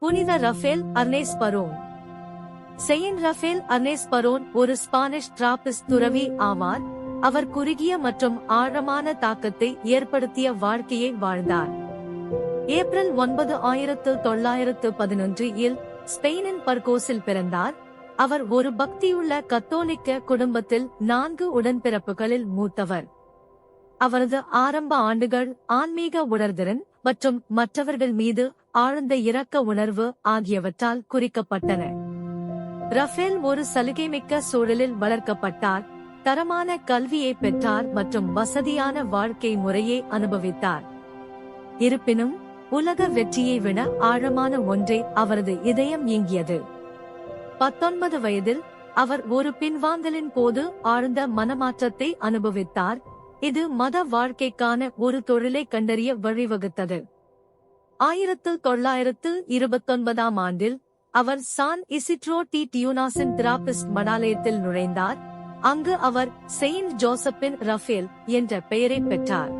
புனித Rafael Arnaiz Baron. Saint Rafael Arnaiz Baron ஒரு Spanish Trappist துறவி ஆவார். அவர் குறுகிய மற்றும் ஆழமான தாக்கத்தை ஏற்படுத்திய வாழ்க்கையை வாழ்ந்தார். ஏப்ரல் ஒன்பது ஆயிரத்து தொள்ளாயிரத்து பதினொன்று இல் ஸ்பெயினின் பர்கோஸில் பிறந்தார். அவர் ஒரு பக்தியுள்ள கத்தோலிக்க குடும்பத்தில் நான்கு உடன்பிறப்புகளில் மூத்தவர். அவரது ஆரம்ப ஆண்டுகள் ஆன்மீக உணர்திறன் மற்றும் மற்றவர்கள் மீது ஆழ்ந்த இரக்க உணர்வு ஆகியவற்றால் குறிக்கப்பட்டன. ரஃபேல் ஒரு சலுகைமிக்க சூழலில் வளர்க்கப்பட்டார். தரமான கல்வியை பெற்றார் மற்றும் வசதியான வாழ்க்கை முறையை அனுபவித்தார். இருப்பினும் உலக வெற்றியை விட ஆழமான ஒன்றை அவரது இதயம் இயங்கியது பத்தொன்பது வயதில் அவர் ஒரு பின்வாங்கலின் போது ஆழ்ந்த மனமாற்றத்தை அனுபவித்தார். இது மத வாழ்க்கைக்கான ஒரு தொழிலை கண்டறிய வழிவகுத்தது. ஆயிரத்து தொள்ளாயிரத்து இருபத்தொன்பதாம் ஆண்டில் அவர் சான் இசிட்ரோ டி டியூனாசின் திராபிஸ்ட் மடாலயத்தில் நுழைந்தார். அங்கு அவர் செயின்ட் ஜோசப்பின் ரஃபேல் என்ற பெயரை பெற்றார்.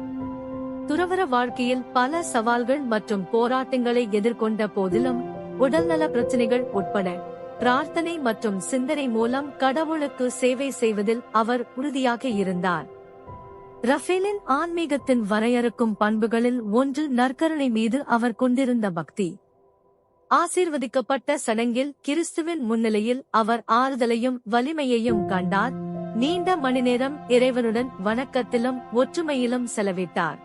துறவர வாழ்க்கையில் பல சவால்கள் மற்றும் போராட்டங்களை எதிர்கொண்ட போதிலும் உடல்நல பிரச்சனைகள் உட்பட பிரார்த்தனை மற்றும் சிந்தனை மூலம் கடவுளுக்கு சேவை செய்வதில் அவர் உறுதியாக இருந்தார். ரஃபேலின் ஆன்மீகத்தின் வரையறுக்கும் பண்புகளில் ஒன்று நற்கருணை மீது அவர் கொண்டிருந்த பக்தி. ஆசீர்வதிக்கப்பட்ட சடங்கில் கிறிஸ்துவின் முன்னிலையில் அவர் ஆறுதலையும் வலிமையையும் கண்டார். நீண்ட மணி நேரம் இறைவனுடன் வணக்கத்திலும் ஒற்றுமையிலும் செலவிட்டார்.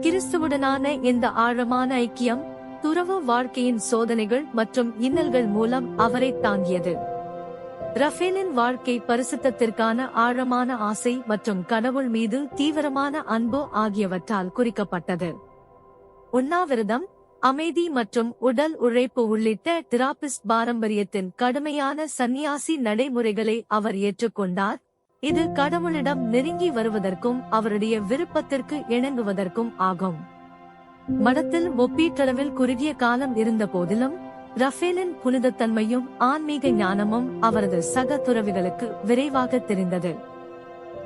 கிறிஸ்துவுடனான இந்த ஆழமான ஐக்கியம் துறவு வாழ்க்கையின் சோதனைகள் மற்றும் இன்னல்கள் மூலம் அவரை தாங்கியது. ரஃபேலின் வாழ்க்கை பரிசுத்தத்திற்கான ஆழமான ஆசை மற்றும் கடவுள் மீது தீவிரமான அன்பு ஆகியவற்றால் குறிக்கப்பட்டது. உண்ணாவிரதம் அமைதி மற்றும் உடல் உழைப்பு உள்ளிட்ட திராபிஸ்ட் பாரம்பரியத்தின் கடுமையான சந்நியாசி நடைமுறைகளை அவர் ஏற்றுக்கொண்டார். இது கடவுளிடம் நெருங்கி வருவதற்கும் அவருடைய விருப்பத்திற்கு இணங்குவதற்கும் ஆகும். மடத்தில் ஒப்பீட்டளவில் குறுகிய காலம் இருந்த போதிலும் ரஃபேலின் புனிதத்தன்மையும் ஆன்மீக ஞானமும் அவரது சக துறவிகளுக்கு விரைவாக தெரிந்தது.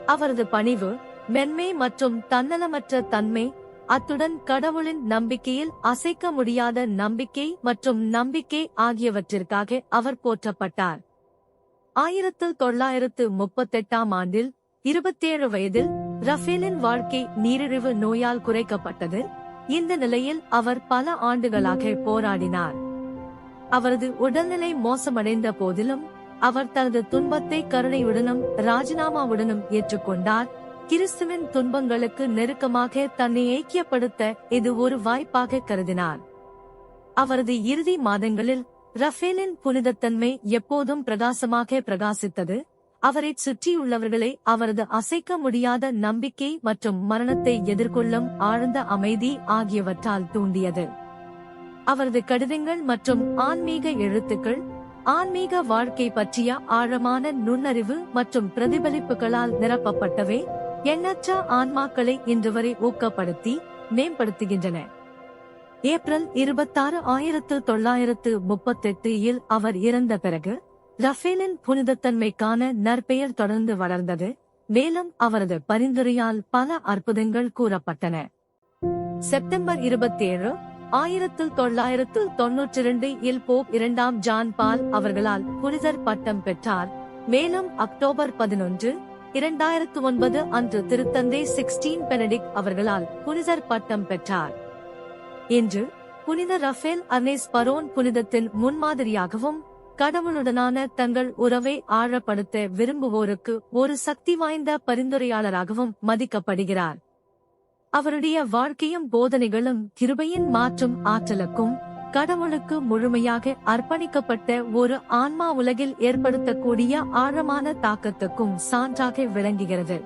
அவரது பணிவு மென்மை மற்றும் தன்னலமற்ற தன்மை அத்துடன் கடவுளின் நம்பிக்கையில் அசைக்க முடியாத நம்பிக்கை மற்றும் நம்பிக்கை ஆகியவற்றிற்காக அவர் போற்றப்பட்டார். ஆயிரத்து தொள்ளாயிரத்து முப்பத்தெட்டாம் ஆண்டில் இருபத்தேழு வயதில் ரஃபேலின் வாழ்க்கை நீரிழிவு நோயால் குறைக்கப்பட்டது. இந்த நிலையில் அவர் பல ஆண்டுகளாக போராடினார். அவரது உடல்நிலை மோசமடைந்த போதிலும் அவர் தனது துன்பத்தை கருணையுடனும் ராஜினாமாவுடனும் ஏற்றுக்கொண்டார். கிறிஸ்துவின் துன்பங்களுக்கு நெருக்கமாக தன்னை ஐக்கியப்படுத்த இது ஒரு வாய்ப்பாக கருதினார். அவரது இறுதி மாதங்களில் ரஃபேலின் புனிதத்தன்மை எப்போதும் பிரகாசமாக பிரகாசித்தது. அவரைச் சுற்றியுள்ளவர்களை அவரது அசைக்க முடியாத நம்பிக்கை மற்றும் மரணத்தை எதிர்கொள்ளும் ஆழ்ந்த அமைதி ஆகியவற்றால் தூண்டியது. அவரது கடிதங்கள் மற்றும் ஆன்மீக எழுத்துக்கள் ஆன்மீக வாழ்க்கை பற்றிய ஆழமான நுண்ணறிவு மற்றும் பிரதிபலிப்புகளால் நிரப்பப்பட்டவை எண்ணற்ற ஆன்மாக்களை இன்று வரை ஊக்கப்படுத்தி மேம்படுத்துகின்றன. ஏப்ரல் இருபத்தாறு ஆயிரத்து தொள்ளாயிரத்து முப்பத்தெட்டு இல் அவர் இறந்த பிறகு ரஃபேலின் புனிதத்தன்மைக்கான நற்பெயர் தொடர்ந்து வளர்ந்தது மேலும் அவரது பரிந்துரையால் பல அற்புதங்கள் கூறப்பட்டன. செப்டம்பர் இருபத்தி ஏழு ஆயிரத்து தொள்ளாயிரத்து தொன்னூற்றி இரண்டு இல் போப் இரண்டாம் ஜான் பால் அவர்களால் புனிதர் பட்டம் பெற்றார். மேலும் அக்டோபர் பதினொன்று இரண்டாயிரத்து ஒன்பது அன்று திருத்தந்தை சிக்ஸ்டீன் பெனடிக் அவர்களால் புனிதர் பட்டம் பெற்றார். இன்று புனித ரஃபேல் அர்னேஸ் பரோன் புனிதத்தின் முன்மாதிரியாகவும் கடவுளுடனான தங்கள் உறவை ஆழப்படுத்த விரும்புவோருக்கு ஒரு சக்தி வாய்ந்த பரிந்துரையாளராகவும் மதிக்கப்படுகிறார். அவருடைய வாழ்க்கையும் போதனைகளும் கிருபையின் மாற்றும் ஆற்றலுக்கும் கடவுளுக்கு முழுமையாக அர்ப்பணிக்கப்பட்ட ஒரு ஆன்மா உலகில் ஏற்படுத்தக்கூடிய ஆழமான தாக்கத்துக்கும் சான்றாக விளங்குகிறது.